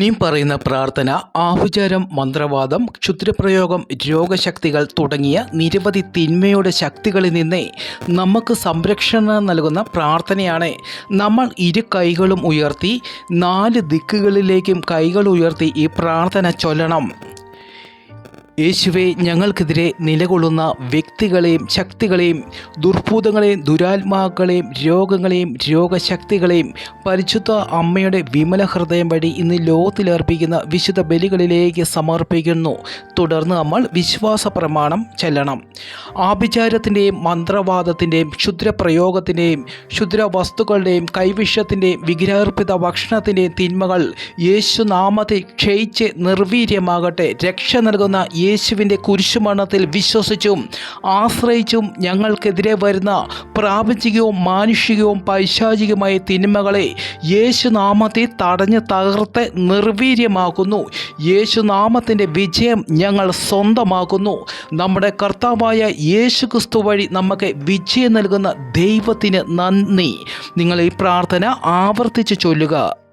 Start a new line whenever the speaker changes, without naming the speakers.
നീ പറയുന്ന പ്രാർത്ഥന ആഭിചാരം മന്ത്രവാദം ക്ഷുദ്രപ്രയോഗം രോഗശക്തികൾ തുടങ്ങിയ നിരവധി തിന്മയുടെ ശക്തികളിൽ നിന്നേ നമുക്ക് സംരക്ഷണം നൽകുന്ന പ്രാർത്ഥനയാണ്. നമ്മൾ ഇരു കൈകളും ഉയർത്തി നാല് ദിക്കുകളിലേക്കും കൈകൾ ഉയർത്തി ഈ പ്രാർത്ഥന ചൊല്ലണം. യേശുവെ ഞങ്ങൾക്കെതിരെ നിലകൊള്ളുന്ന വ്യക്തികളെയും ശക്തികളെയും ദുർഭൂതങ്ങളെയും ദുരാത്മാക്കളെയും രോഗങ്ങളെയും രോഗശക്തികളെയും പരിശുദ്ധ അമ്മയുടെ വിമല ഹൃദയം വഴി ഇന്ന് ലോകത്തിലർപ്പിക്കുന്ന വിശുദ്ധ ബലികളിലേക്ക് സമർപ്പിക്കുന്നു. തുടർന്ന് നമ്മൾ വിശ്വാസ പ്രമാണം ചെല്ലണം. ആഭിചാരത്തിന്റെയും മന്ത്രവാദത്തിന്റെയും ക്ഷുദ്രപ്രയോഗത്തിന്റെയും ക്ഷുദ്ര വസ്തുക്കളുടെയും കൈവിഷത്തിന്റെയും വിഗ്രഹാർപ്പിത ഭക്ഷണത്തിന്റെയും തിന്മകൾ യേശുനാമത്തെ ക്ഷയിച്ച് നിർവീര്യമാകട്ടെ. രക്ഷ നൽകുന്ന യേശുവിന്റെ കുരിശുമരണത്തിൽ വിശ്വസിച്ചും ആശ്രയിച്ചും ഞങ്ങൾക്കെതിരെ വരുന്ന പ്രാപഞ്ചികവും മാനുഷികവും പൈശാചികമായ തിന്മകളെ യേശുനാമത്തെ തടഞ്ഞ് തകർത്ത് നിർവീര്യമാക്കുന്നു. യേശുനാമത്തിന്റെ വിജയം ഞങ്ങൾ സ്വന്തമാക്കുന്നു. നമ്മുടെ കർത്താവായ യേശു ക്രിസ്തു വഴി നമുക്ക് വിജയം നൽകുന്ന ദൈവത്തിന് നന്ദി. നിങ്ങൾ ഈ പ്രാർത്ഥന ആവർത്തിച്ച് ചൊല്ലുക.